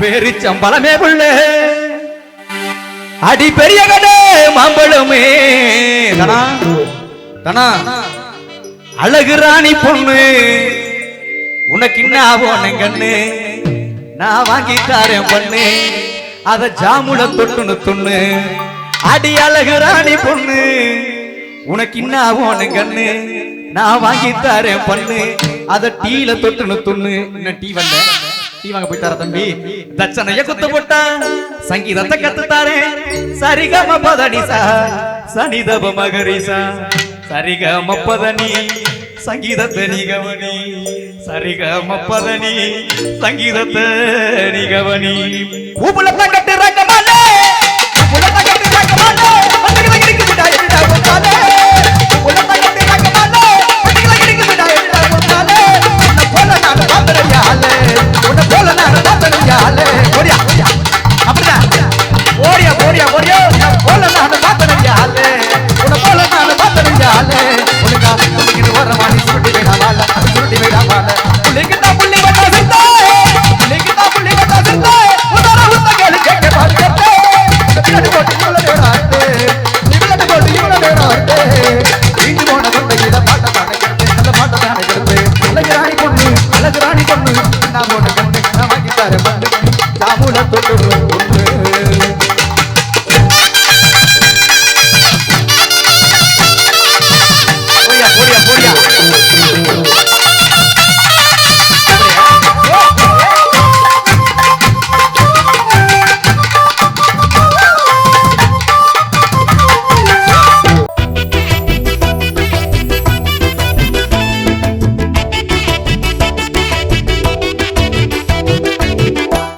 பேரிச்சம்பளமே புள்ள அடி பெரிய கடை மாம்பழமே. தனா தனா அழகு ராணி பொண்ணு. உனக்கு என்ன ஆகும் கண்ணு? நான் வாங்கி தாரேன் பொண்ணு. அத ஜாமுல தொட்டுன்னு துண்ணு. அடி அழகு ராணி பொண்ணு. உனக்கு என்ன ஆகும் கண்ணு? நான் வாங்கி தாரேன் பொண்ணு. அத டீல தொட்டுன்னு துண்ணு. என்ன டீ வந்தேன். டீ வாங்க போயிட்டார தம்பி. தச்சனைய குத்து போட்டா சங்கீதத்தை கத்து தாரேன் சரிகம பதனிசா. சனிதப மகரிசா. சரிகம பதனி. சங்கீதத்தை நீ கவனி. சரிகம பதனி. சங்கீதத்தை நீ கவனி. பூபுலத்தை கட்டு போல நான் பாத்தறியாலே உன்னை போல நான் பாத்தறியாலே உனக்கா உனக்கு வர மாடி சுருட்டி வேடா வாழ சுருட்டி வேடா வாழ. புள்ளிக்கிட்ட புள்ளி வட்டா செத்தே புள்ளிக்கிட்ட புள்ளி வட்டா செத்தே. உதர உத்த கேளு கேட்க பாக்கத்தே விளையாட்டு போட்டு இவ்வளவு நேரம் ஆட்டு விளையாட்டு போட்டு இவ்வளவு நேரம் ஆட்டு. இங்கு போன கொண்ட இத பாட்ட தானே கெடுத்து நல்ல பாட்ட தானே கெடுத்து அழகு ராணி பொண்ணு அழகு ராணி பொண்ணு. நான் போன கண்ணு நான் வாங்கி தரேன் பண்ணு ஜாமுல தொட்டு